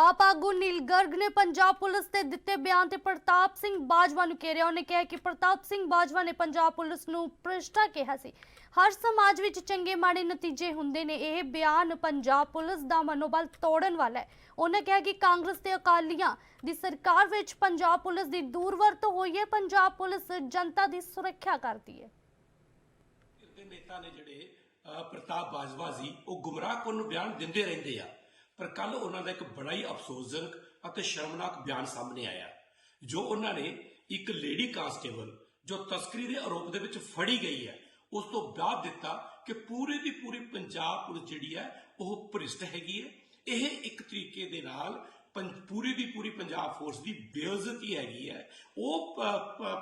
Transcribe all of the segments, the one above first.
ਆਪ ਆਗੂ ਨੀਲ ਗਰਗ ਨੇ ਪੰਜਾਬ ਪੁਲਿਸ ਤੇ ਦਿੱਤੇ ਬਿਆਨ ਤੇ ਪ੍ਰਤਾਪ ਸਿੰਘ ਬਾਜਵਾ ਨੂੰ ਘੇਰਿਆ। ਉਹਨੇ ਕਿਹਾ ਕਿ ਪ੍ਰਤਾਪ ਸਿੰਘ ਬਾਜਵਾ ਨੇ ਪੰਜਾਬ ਪੁਲਿਸ ਨੂੰ ਭ੍ਰਿਸ਼ਟਾ ਕਿਹਾ ਸੀ। ਹਰ ਸਮਾਜ ਵਿੱਚ ਚੰਗੇ ਮਾੜੇ ਨਤੀਜੇ ਹੁੰਦੇ ਨੇ। ਇਹ ਬਿਆਨ ਪੰਜਾਬ ਪੁਲਿਸ ਦਾ ਮਨੋਬਲ ਤੋੜਨ ਵਾਲਾ ਹੈ। ਉਹਨੇ ਕਿਹਾ ਕਿ ਕਾਂਗਰਸ ਤੇ ਅਕਾਲੀਆਂ ਦੀ ਸਰਕਾਰ ਵਿੱਚ ਪੰਜਾਬ ਪੁਲਿਸ ਦੀ ਦੂਰਵਰਤੋਂ ਹੋਈ ਹੈ। ਪੰਜਾਬ ਪੁਲਿਸ ਜਨਤਾ ਦੀ ਸੁਰੱਖਿਆ ਕਰਦੀ ਹੈ। ਦੇ ਨੇਤਾ ਨੇ ਜਿਹੜੇ ਪ੍ਰਤਾਪ ਬਾਜਵਾ ਜੀ, ਉਹ ਗੁੰਮਰਾਹਕੁੰਨ ਬਿਆਨ ਦਿੰਦੇ ਰਹਿੰਦੇ ਆ। ਪਰ ਕੱਲ ਉਹਨਾਂ ਦਾ ਇੱਕ ਬੜਾ ਹੀ ਅਫਸੋਸਜਨਕ ਅਤੇ ਸ਼ਰਮਨਾਕ ਬਿਆਨ ਸਾਹਮਣੇ ਆਇਆ, ਜੋ ਉਹਨਾਂ ਨੇ ਇੱਕ ਲੇਡੀ ਕਾਂਸਟੇਬਲ ਜੋ ਤਸਕਰੀ ਦੇ ਆਰੋਪ ਦੇ ਵਿੱਚ ਫੜੀ ਗਈ ਹੈ, ਉਸ ਤੋਂ ਬਾਅਦ ਦਿੱਤਾ ਕਿ ਪੂਰੇ ਦੀ ਪੂਰੀ ਪੰਜਾਬ ਪੁਲਿਸ ਜਿਹੜੀ ਹੈ, ਉਹ ਭ੍ਰਿਸ਼ਟ ਹੈਗੀ ਹੈ। ਇਹ ਇੱਕ ਤਰੀਕੇ ਦੇ ਨਾਲ ਪੰ- ਪੂਰੀ ਦੀ ਪੂਰੀ ਪੰਜਾਬ ਫੋਰਸ ਦੀ ਬੇਇੱਜ਼ਤੀ ਹੈਗੀ ਹੈ। ਉਹ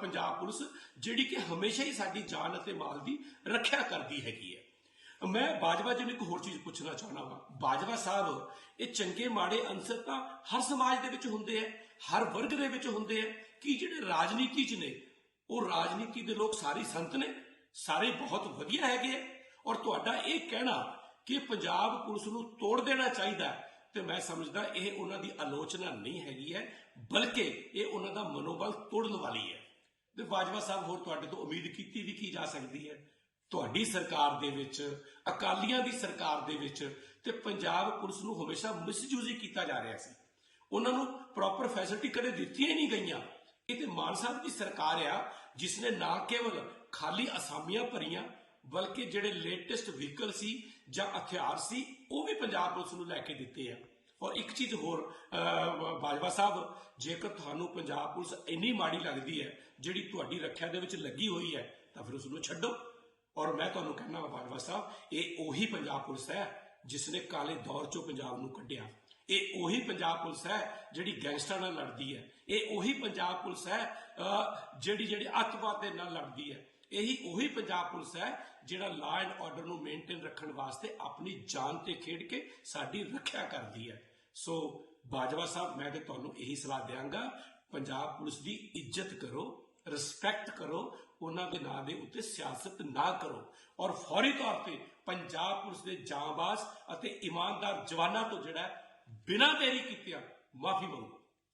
ਪੰਜਾਬ ਪੁਲਿਸ ਜਿਹੜੀ ਕਿ ਹਮੇਸ਼ਾ ਹੀ ਸਾਡੀ ਜਾਨ ਅਤੇ ਮਾਲ ਦੀ ਰੱਖਿਆ ਕਰਦੀ ਹੈਗੀ ਹੈ। ਮੈਂ ਬਾਜਵਾ ਜੀ ਨੂੰ ਇੱਕ ਹੋਰ ਚੀਜ਼ ਪੁੱਛਣਾ ਚਾਹੁੰਦਾ ਹਾਂ ਬਾਜਵਾ ਸਾਹਿਬ ਇਹ ਚੰਗੇ ਮਾੜੇ ਅੰਸਰ ਤਾਂ ਹਰ ਸਮਾਜ ਦੇ ਵਿੱਚ ਹੁੰਦੇ ਆ ਹਰ ਵਰਗ ਦੇ ਵਿੱਚ ਹੁੰਦੇ ਆ ਕਿ ਜਿਹੜੇ ਰਾਜਨੀਤੀ 'ਚ ਨੇ ਉਹ ਰਾਜਨੀਤੀ ਦੇ ਲੋਕ ਸਾਰੇ ਸੰਤ ਨੇ ਸਾਰੇ ਬਹੁਤ ਵਧੀਆ ਹੈਗੇ ਆ ਔਰ ਤੁਹਾਡਾ ਇਹ ਕਹਿਣਾ ਕਿ ਪੰਜਾਬ ਪੁਲਿਸ ਨੂੰ ਤੋੜ ਦੇਣਾ ਚਾਹੀਦਾ ਹੈ, ਤੇ ਮੈਂ ਸਮਝਦਾ ਇਹ ਉਹਨਾਂ ਦੀ ਆਲੋਚਨਾ ਨਹੀਂ ਹੈਗੀ ਹੈ ਬਲਕਿ ਇਹ ਉਹਨਾਂ ਦਾ ਮਨੋਬਲ ਤੋੜਨ ਵਾਲੀ ਹੈ ਤੇ ਬਾਜਵਾ ਸਾਹਿਬ ਹੋਰ ਤੁਹਾਡੇ ਤੋਂ ਉਮੀਦ ਕੀਤੀ ਵੀ ਕੀ ਜਾ ਸਕਦੀ ਹੈ ਤੁਹਾਡੀ ਸਰਕਾਰ ਦੇ ਵਿੱਚ, ਅਕਾਲੀਆਂ ਦੀ ਸਰਕਾਰ ਦੇ ਵਿੱਚ ਤੇ ਪੰਜਾਬ ਪੁਲਿਸ ਨੂੰ ਹਮੇਸ਼ਾ ਮਿਸਯੂਜ਼ ਕੀਤਾ ਜਾ ਰਿਹਾ ਸੀ। ਉਹਨਾਂ ਨੂੰ ਪ੍ਰੋਪਰ ਫੈਸਿਲਿਟੀ ਕਦੇ ਦਿੱਤੀਆਂ ਹੀ ਨਹੀਂ ਗਈਆਂ। ਇਹ ਤੇ ਮਾਨ ਸਾਹਿਬ ਦੀ ਸਰਕਾਰ ਆ, ਜਿਸ ਨੇ ਨਾ ਕੇਵਲ ਖਾਲੀ ਅਸਾਮੀਆਂ ਭਰੀਆਂ, ਬਲਕਿ ਜਿਹੜੇ ਲੇਟੈਸਟ ਵਹੀਕਲ ਸੀ ਜਾਂ ਹਥਿਆਰ ਸੀ, ਉਹ ਵੀ ਪੰਜਾਬ ਪੁਲਿਸ ਨੂੰ ਲੈ ਕੇ ਦਿੱਤੇ ਆ। ਔਰ ਇੱਕ ਚੀਜ਼ ਹੋਰ ਬਾਜਵਾ ਸਾਹਿਬ, ਜੇਕਰ ਤੁਹਾਨੂੰ ਪੰਜਾਬ ਪੁਲਿਸ ਇੰਨੀ ਮਾੜੀ ਲੱਗਦੀ ਹੈ, ਜਿਹੜੀ ਤੁਹਾਡੀ ਰੱਖਿਆ ਦੇ ਵਿੱਚ ਲੱਗੀ ਹੋਈ ਹੈ, ਤਾਂ ਫਿਰ ਉਸ ਨੂੰ ਛੱਡੋ। ਔਰ ਮੈਂ ਤੁਹਾਨੂੰ ਕਹਿਣਾ ਬਾਜਵਾ ਸਾਹਿਬ, ਇਹ ਉਹੀ ਪੰਜਾਬ ਪੁਲਿਸ ਹੈ ਜਿਸ ਨੇ ਕਾਲੇ ਦੌਰ ਚੋਂ ਪੰਜਾਬ ਨੂੰ ਕੱਢਿਆ। ਇਹ ਉਹੀ ਪੰਜਾਬ ਪੁਲਿਸ ਹੈ ਜਿਹੜੀ ਗੈਂਗਸਟਰਾਂ ਨਾਲ ਲੜਦੀ ਹੈ। ਇਹ ਉਹੀ ਪੰਜਾਬ ਪੁਲਿਸ ਹੈ ਜਿਹੜੀ ਜਿਹੜੀ ਅੱਤਵਾਦ ਦੇ ਨਾਲ ਲੜਦੀ ਹੈ। ਇਹੀ ਉਹੀ ਪੰਜਾਬ ਪੁਲਿਸ ਹੈ ਜਿਹੜਾ ਲਾ ਐਂਡ ਆਰਡਰ ਨੂੰ ਮੇਨਟੇਨ ਰੱਖਣ ਵਾਸਤੇ ਆਪਣੀ ਜਾਨ ਤੇ ਖੇਡ ਕੇ ਸਾਡੀ ਰੱਖਿਆ ਕਰਦੀ ਹੈ। ਸੋ ਬਾਜਵਾ ਸਾਹਿਬ, ਮੈਂ ਤੇ ਤੁਹਾਨੂੰ ਇਹੀ ਸਲਾਹ ਦਿਆਂਗਾ, ਪੰਜਾਬ ਪੁਲਿਸ ਦੀ ਇੱਜ਼ਤ ਕਰੋ ਰਿਸਪੈਕਟ ਕਰੋ, ਉਹਨਾਂ ਦੇ ਨਾਂ ਦੇ ਉੱਤੇ ਸਿਆਸਤ ਨਾ ਕਰੋ। ਔਰ ਫੌਰੀ ਤੌਰ ਤੇ ਪੰਜਾਬ ਪੁਲਿਸ ਦੇ ਜਾਂਬਾਜ਼ ਅਤੇ ਇਮਾਨਦਾਰ ਜਵਾਨਾਂ ਤੋਂ ਜਿਹੜਾ ਬਿਨਾਂ ਦੇਰੀ ਕੀਤਿਆਂ ਮਾਫੀ ਮੰਗੋ।